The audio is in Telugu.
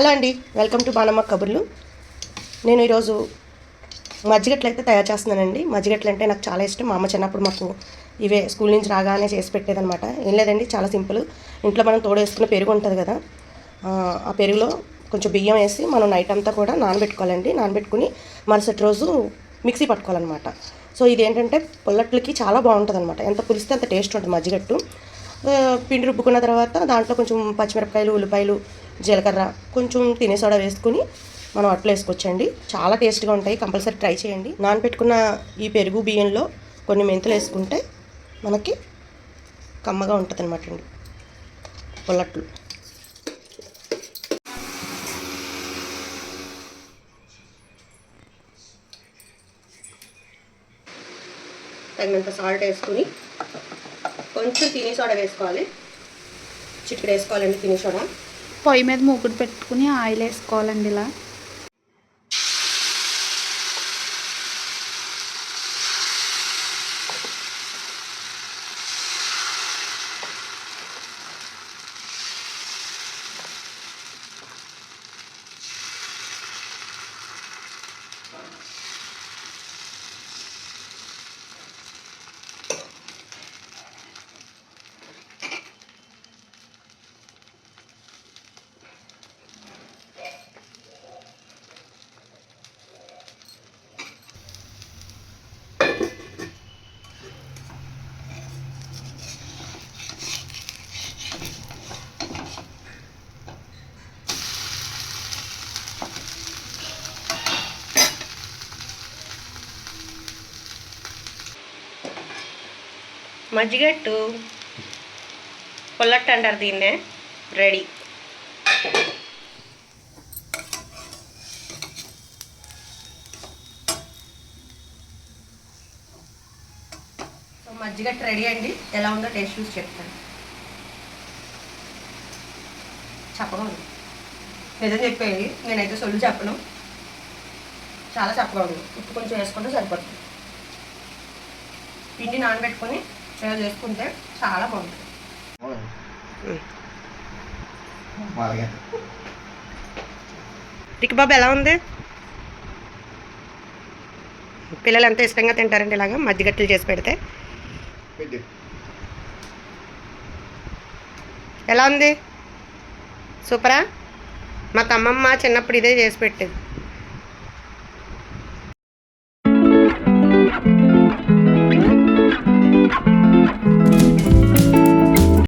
హలో అండి వెల్కమ్ టు బాణమ్మ కబుర్లు. నేను ఈరోజు మజ్జిగట్లు అయితే తయారు చేస్తున్నానండి. మజ్జిగట్లు అంటే నాకు చాలా ఇష్టం. మా అమ్మ చిన్నప్పుడు మాకు ఇవే స్కూల్ నుంచి రాగానే చేసి పెట్టేదనమాట ఏం లేదండి చాలా సింపుల్. ఇంట్లో మనం తోడేసుకున్న పెరుగు ఉంటుంది కదా ఆ, పెరుగులో కొంచెం బియ్యం వేసి మనం నైట్ అంతా కూడా నానబెట్టుకోవాలండి. నానబెట్టుకుని మరుసటి రోజు మిక్సీ పట్టుకోవాలన్నమాట. సో ఇది ఏంటంటే పుల్లట్లకి చాలా బాగుంటుంది అనమాట ఎంత పులిస్తే అంత టేస్ట్ ఉంటుంది మజ్జిగట్టు. పిండి రుబ్బుకున్న తర్వాత దాంట్లో కొంచెం పచ్చిమిరపకాయలు ఉల్లిపాయలు జీలకర్ర కొంచెం తినే సోడా వేసుకుని మనం అట్లా వేసుకోవచ్చండి. చాలా టేస్ట్గా ఉంటాయి. కంపల్సరీ ట్రై చేయండి. నానపెట్టుకున్న ఈ పెరుగు బియ్యంలో కొన్ని మెంతులు వేసుకుంటే మనకి కమ్మగా ఉంటుంది అనమాట అండి. పొల్లట్లు. తగినంత సాల్ట్ వేసుకుని కొంచెం తినే సోడా వేసుకోవాలి. చిటికెడు వేసుకోవాలండి తినే సోడా. పొయ్యి మీద మూకుడు పెట్టుకుని ఆయిల్ వేసుకోవాలండి ఇలా. మజ్జిగట్టు. పుల్లట్టు అంటారు దీన్నే. రెడీ. సో మజ్జిగట్టు రెడీ అండి. ఎలా ఉందో టేస్ట్ చూసి చెప్తాను. చప్పగా ఉంది. నిజం చెప్పేది నేనైతే సొల్లు చెప్పను. చాలా చప్పగా ఉంది. ఉప్పు కొంచెం వేసుకుంటే సరిపడుతుంది పిండి నానబెట్టుకొని ఇలా చేసుకుంటే చాలా బాగుంటుంది. టిక్ బాబు ఎలా ఉంది? పిల్లలు ఎంత ఇష్టంగా తింటారండి ఇలాగా మజ్జిగట్టలు చేసి పెడితే. ఎలా ఉంది? సూపరా? మా తమ్మమ్మ చిన్నప్పుడు ఇదే చేసి పెట్టేది.